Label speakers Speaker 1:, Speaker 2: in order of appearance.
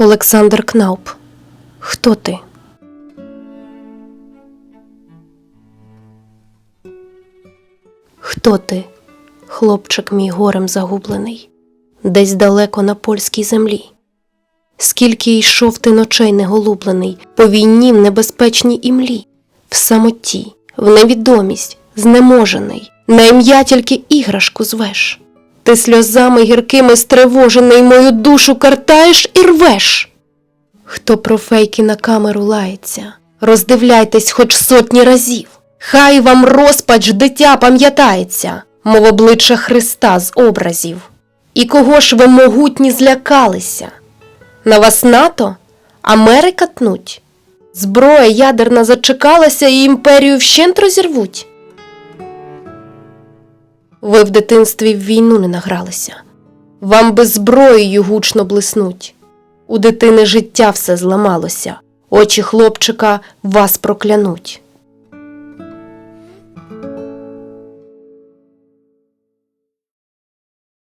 Speaker 1: Олександр Кнауп. Хто ти? Хто ти, хлопчик мій горем загублений, десь далеко на польській землі? Скільки йшов ти ночей неголублений по війні в небезпечній імлі, в самоті, в невідомість, знеможений, на ім'я тільки іграшку звеш. Ти сльозами гіркими стривожений мою душу картаєш і рвеш. Хто про фейки на камеру лається, роздивляйтесь хоч сотні разів. Хай вам розпач дитя пам'ятається, мов обличчя Христа з образів. І кого ж ви могутні злякалися? На вас НАТО? Америка тнуть? Зброя ядерна зачекалася і імперію вщент розірвуть. Ви в дитинстві в війну не награлися. Вам без зброєю гучно блиснуть. У дитини життя все зламалося, очі хлопчика вас проклянуть.